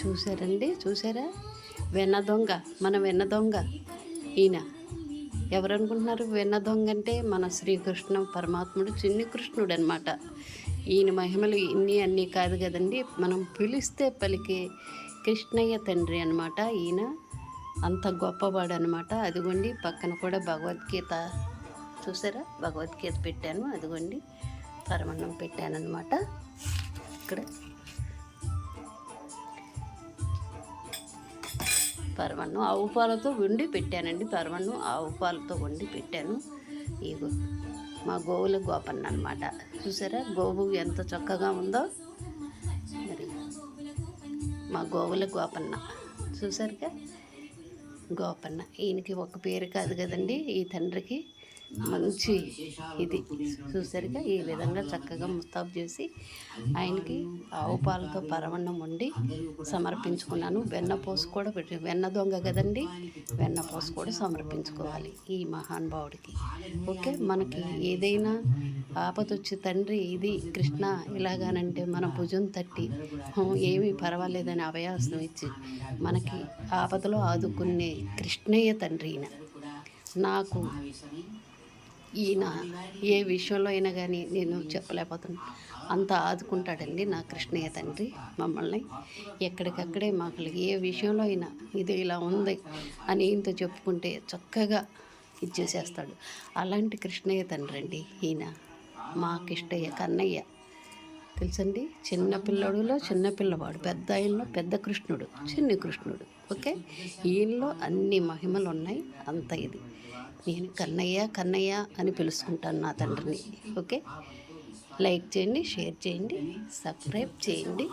చూసారండి చూసారా వెన్న దొంగ మన వెన్న దొంగ ఈయన. ఎవరు అనుకుంటున్నారు వెన్న దొంగ అంటే మన శ్రీకృష్ణ పరమాత్ముడు చిన్ని కృష్ణుడు అనమాట ఈయన మహిమలు ఇన్ని అన్నీ కాదు కదండి. మనం పిలిస్తే పలికే కృష్ణయ్య తండ్రి అనమాట ఈయన. అంత గొప్పవాడు అనమాట అదిగోండి పక్కన కూడా భగవద్గీత చూసారా భగవద్గీత పెట్టాను అదిగోండి పరమన్నం పెట్టాను అనమాట ఇక్కడ పరమన్ను ఆవు పాలతో వండి పెట్టానండి పరమన్ను ఆవు పాలతో వండి పెట్టాను. ఇగో మా గోవుల గోపన్న అనమాట చూసారా? గోవు ఎంత చక్కగా ఉందో. మరి మా గోవుల గోపన్న. చూసారుగా? గోపన్న. ఈయనకి ఒక పేరు కాదు కదండి ఈ తండ్రికి. మంచి ఇది. చూసరిగా ఈ విధంగా చక్కగా ముస్తాబు చేసి ఆయనకి ఆవు పాలతో పరవన్నం వండి సమర్పించుకున్నాను. వెన్న పోసు కూడా పెట్టి వెన్న దొంగ కదండి? వెన్న పోసు కూడా సమర్పించుకోవాలి ఈ మహానుభావుడికి ఓకే మనకి ఏదైనా ఆపదొచ్చి తండ్రి ఇది కృష్ణ ఇలాగానంటే మన భుజం తట్టి ఏమీ పర్వాలేదని అవయాసం ఇచ్చి మనకి ఆపదలో ఆదుకునే కృష్ణయ్య తండ్రి ఈయన. నాకు ఈయన ఏ విషయంలో అయినా కానీ నేను చెప్పలేకపోతున్నాను అంత ఆదుకుంటాడండి నా కృష్ణయ్య తండ్రి మమ్మల్ని. ఎక్కడికక్కడే మాకు ఏ విషయంలో అయినా ఇది ఇలా ఉంది అని ఈయనతో చెప్పుకుంటే చక్కగా ఇచ్చేసేస్తాడు. అలాంటి కృష్ణయ్య తండ్రి అండి ఈయన. మా కిష్టయ్య కన్నయ్య. తెలుసండి? చిన్న పిల్లడులో చిన్న పిల్లవాడు పెద్ద ఆయనలో పెద్ద కృష్ణుడు చిన్ని కృష్ణుడు. ఓకే? ఈయనలో అన్ని మహిమలు ఉన్నాయి అంత ఇది. నేను కన్నయ్య కన్నయ్య అని పిలుచుకుంటాను నా తండ్రిని. ఓకే? లైక్ చేయండి షేర్ చేయండి సబ్స్క్రైబ్ చేయండి.